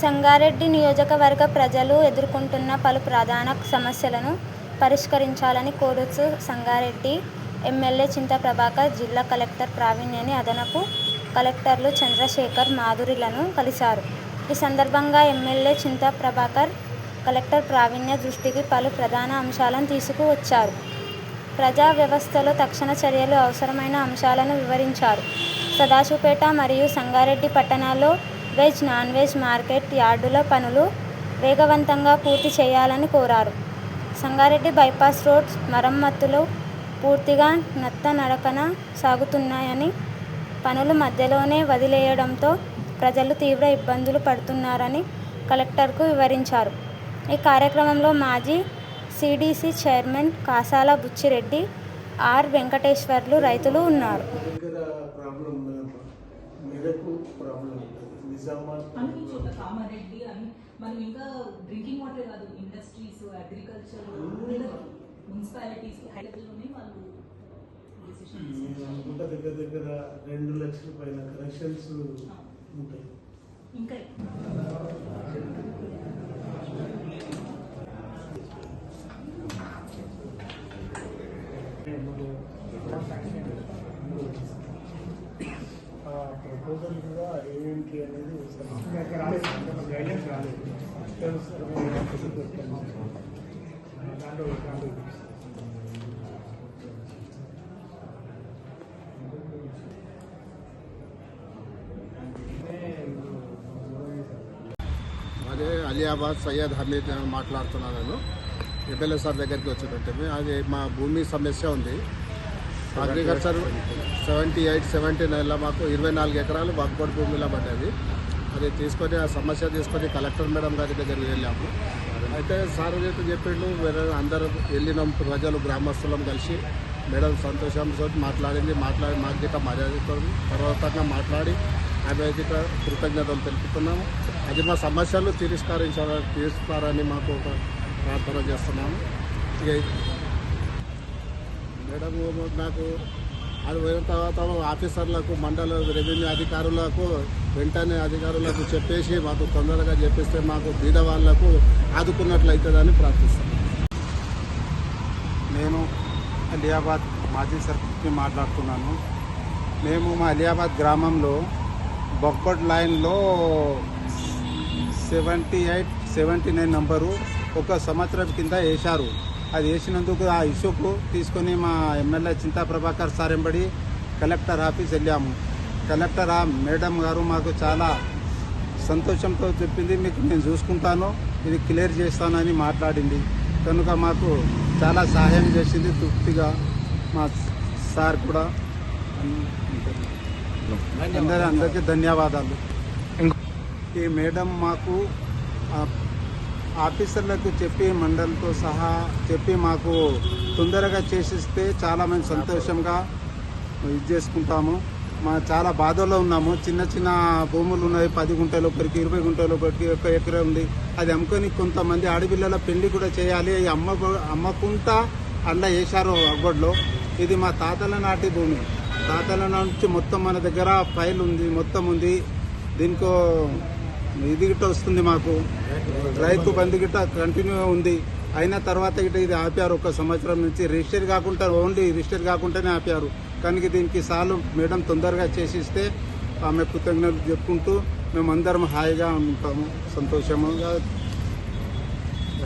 సంగారెడ్డి నియోజకవర్గ ప్రజలు ఎదుర్కొంటున్న పలు ప్రధాన సమస్యలను పరిష్కరించాలని కోరుతూ సంగారెడ్డి ఎమ్మెల్యే చింత ప్రభాకర్ జిల్లా కలెక్టర్ ప్రావీణ్యని అదనపు కలెక్టర్లు చంద్రశేఖర్ మాధురిలను కలిశారు. ఈ సందర్భంగా ఎమ్మెల్యే చింతా ప్రభాకర్ కలెక్టర్ ప్రావీణ్య దృష్టికి పలు ప్రధాన అంశాలను తీసుకువచ్చారు. ప్రజా వ్యవస్థలో తక్షణ చర్యలు అవసరమైన అంశాలను వివరించారు. సదాశివపేట మరియు సంగారెడ్డి పట్టణాల్లో వెజ్ నాన్ వెజ్ మార్కెట్ యార్డుల పనులు వేగవంతంగా పూర్తి చేయాలని కోరారు. సంగారెడ్డి బైపాస్ రోడ్ మరమ్మతులు పూర్తిగా నత్తనడకన సాగుతున్నాయని పనులు మధ్యలోనే వదిలేయడంతో ప్రజలు తీవ్ర ఇబ్బందులు పడుతున్నారని కలెక్టర్కు వివరించారు. ఈ కార్యక్రమంలో మాజీ CDC chairman Kasala Buchireddy R Venkateswarlu రైతులు ఉన్నారు. మెదకు ప్రాబ్లం నిజామాబాద్ అన్ని చోట్ల కామారెడ్డి అని మనం ఇంకా డ్రింకింగ్ వాటర్ కాదు ఇండస్ట్రీస్ అగ్రికల్చర్ మున్సిపాలిటీస్ హైదరాబాద్లోనే వాళ్ళు నేను అనుకుంటా దగ్గర దగ్గర రెండు లక్షల పైన కనెక్షన్స్ ఉంటాయి. ఇంకా ఏంటి అనేది అదే అలియాబాద్ సయ్యద్ హమీద్ అని మాట్లాడుతున్నాను ఎమ్మెల్యే సార్ దగ్గరికి వచ్చేటట్టు అది మా భూమి సమస్య ఉంది. అగ్రికల్చర్ సెవెంటీ ఎయిట్ సెవెంటీ నైన్లో మాకు ఇరవై నాలుగు ఎకరాలు వక్బోర్డ్ భూమిలో పడ్డది. అది తీసుకొని ఆ సమస్య తీసుకొని కలెక్టర్ మేడం గారి దగ్గరికి వెళ్ళాము. అయితే సార్ అయితే చెప్పిండు వేరే అందరూ వెళ్ళినాం ప్రజలు గ్రామస్తులం కలిసి. మేడం సంతోషంతో మాట్లాడింది మాట్లాడి మాకు గిట్ట మర్యాదతో పర్వతంగా మాట్లాడి ఆమె గిట్ట కృతజ్ఞతలు తెలుపుతున్నాము. అది మా సమస్యలు తిరస్కరించాలని తీరుస్తారని మాకు ఒక ప్రార్థన చేస్తున్నాము. ఇక మేడం నాకు అది పోయిన తర్వాత ఆఫీసర్లకు మండల రెవెన్యూ అధికారులకు వెంటనే అధికారులకు చెప్పేసి మాకు తొందరగా చెప్పిస్తే మాకు బీద వాళ్ళకు ఆదుకున్నట్లయితుందని ప్రార్థిస్తాను నేను అలియాబాద్ మాజీ సర్పంచ్ని మాట్లాడుతున్నాను. మేము మా అలియాబాద్ గ్రామంలో బొక్బడ్ లైన్లో seventy eight seventy nine number ఒక సంవత్సరం కింద వేశారు. అది వేసినందుకు ఆ ఇష్యూకు తీసుకొని మా ఎమ్మెల్యే చింతా ప్రభాకర్ సార్ ఎంబడి కలెక్టర్ ఆఫీస్ వెళ్ళాము. కలెక్టర్ ఆ మేడం గారు మాకు చాలా సంతోషంతో చెప్పింది మీకు నేను చూసుకుంటాను ఇది క్లియర్ చేస్తానని మాట్లాడింది. కనుక మాకు చాలా సహాయం చేసింది తృప్తిగా మా సార్ కూడా. అందరి అందరికీ ధన్యవాదాలు. ఈ మేడం మాకు ఆఫీసర్లకు చెప్పి మండలితో సహా చెప్పి మాకు తొందరగా చేసిస్తే చాలా మంది సంతోషంగా ఇది చేసుకుంటాము. మా చాలా బాధలో ఉన్నాము. చిన్న చిన్న భూములు ఉన్నాయి. పది గుంటలు ఒకరికి ఇరవై గుంటలు ఒకరికి ఒక ఎకరే ఉంది. అది అమ్ముకొని కొంతమంది ఆడపిల్లల పెళ్ళి కూడా చేయాలి. ఈ అమ్మ అమ్మకుంటా అండ్ల వేశారు అగ్గొడ్లో ఇది మా తాతల నాటి భూమి. తాతల నుంచి మొత్తం మన దగ్గర ఫైల్ ఉంది మొత్తం ఉంది. దీనికో ఇది గిట్ట వస్తుంది మాకు. రైతు బంధు గిట్ట కంటిన్యూ ఉంది. అయిన తర్వాత గిట్ట ఇది ఆపారు ఒక సంవత్సరం నుంచి. రిజిస్టర్ కాకుండా ఓన్లీ రిజిస్టర్ కాకుండానే ఆపారు. కానీ దీనికి సార్లు మేడం తొందరగా చేసిస్తే ఆమె కృతజ్ఞతలు చెప్పుకుంటూ మేమందరం హాయిగా ఉంటాము సంతోషముగా